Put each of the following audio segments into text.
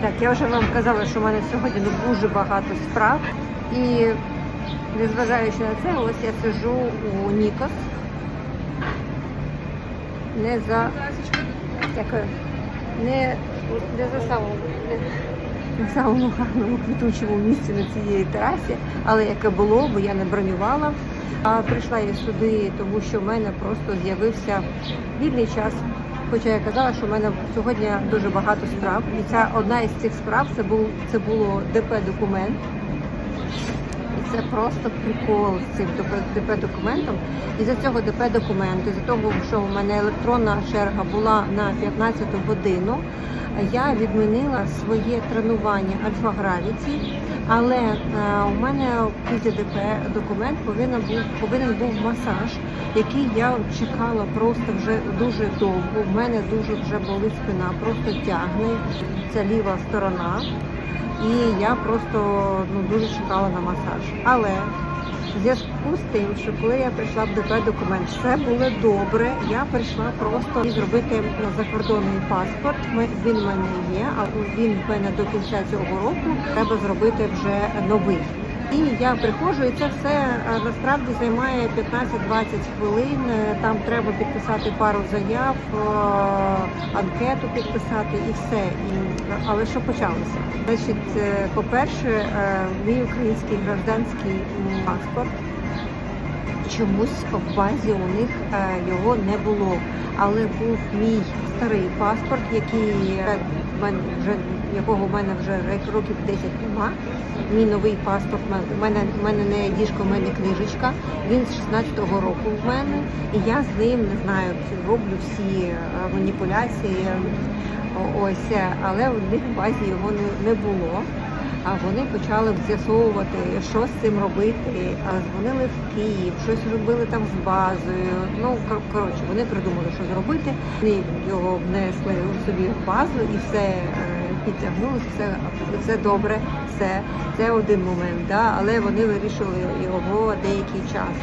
Так, я вже вам казала, що в мене сьогодні ну, дуже багато справ. І незважаючи на це, ось я сижу у Нікос. Не за Дякую. Не, не за самому не, не самому гарному квітучому місці на цій терасі, але яке було, бо я не бронювала. А прийшла я сюди, тому що в мене просто з'явився вільний час. Хоча я казала, що в мене сьогодні дуже багато справ. І ця одна із цих справ це був це було ДП документ. І це просто прикол з цим ДП документом. І за цього ДП документу, за того, що в мене електронна черга була на 15 годину, я відмінила своє тренування Альфа Гравіті, але е, у мене після документ повинен був повинен був масаж, який я чекала просто вже дуже довго. У мене дуже вже болить спина, просто тягне. Це ліва сторона. І я просто ну, дуже чекала на масаж. Але в зв'язку з тим, що коли я прийшла в ДП документ, все було добре. Я прийшла просто зробити закордонний паспорт. Ми- Він в мене є, а він в мене до кінця цього року треба зробити вже новий. І я приходжу, і це все е, насправді займає 15-20 хвилин. Е, Там треба підписати пару заяв, е, анкету підписати і все. Але що почалося? Значить, по-перше, мій український гражданський паспорт чомусь в базі у них його не було. Але був мій старий паспорт, який вже якого в мене вже років 10 нема. Мій новий паспорт в мене в мене не діжка, в мене книжечка. Він з 16-го року в мене, і я з ним не знаю, роблю всі е, маніпуляції. Ось, але в них в базі його не було. А вони почали з'ясовувати, що з цим робити. А дзвонили в Київ, щось робили там з базою. Ну кор- коротше, вони придумали, що зробити. Вони його внесли у собі в базу і все е, підтягнулося, все, все добре, все. Це один момент, да? але вони вирішили його деякий час.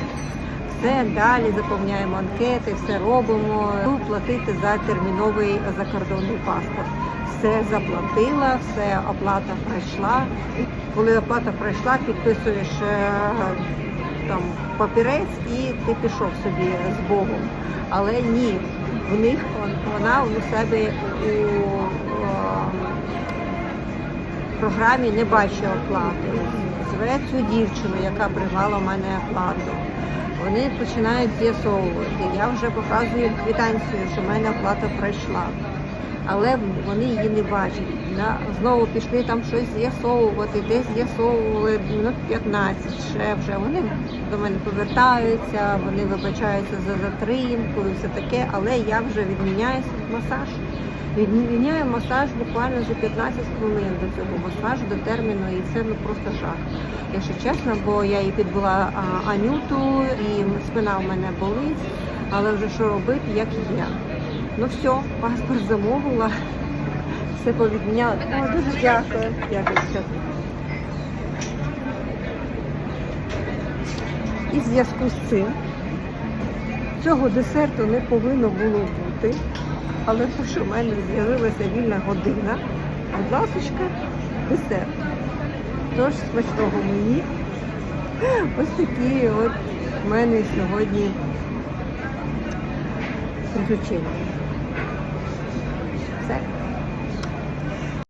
Все далі заповняємо анкети, все робимо. Платити за терміновий закордонний паспорт. Все заплатила, все оплата пройшла. Коли оплата пройшла, підписуєш е, там папірець і ти пішов собі з Богом. Але ні, в них вона у себе у е, програмі не бачить оплати. Зве цю дівчину, яка приймала в мене оплату. Вони починають з'ясовувати. Я вже показую квитанцію, що в мене оплата пройшла. Але вони її не бачать. Знову пішли там щось з'ясовувати, десь з'ясовували минут 15 ще вже. Вони до мене повертаються, вони вибачаються за затримку і все таке, але я вже відміняю масаж. Відміняю масаж буквально за 15 хвилин до цього масажу, до терміну, і це ну просто жах. Якщо чесно, бо я і підбула а, Анюту, і спина в мене болить, але вже що робити, як є. Ну все, паспорт замовила, все повідміняла. О, дуже дякую. Дякую. І в зв'язку з цим цього десерту не повинно було бути. Але то, що в мене з'явилася вільна година, будь ласочка, десерт. Тож смачного мені. Ось такі от в мене сьогодні приключення. upset.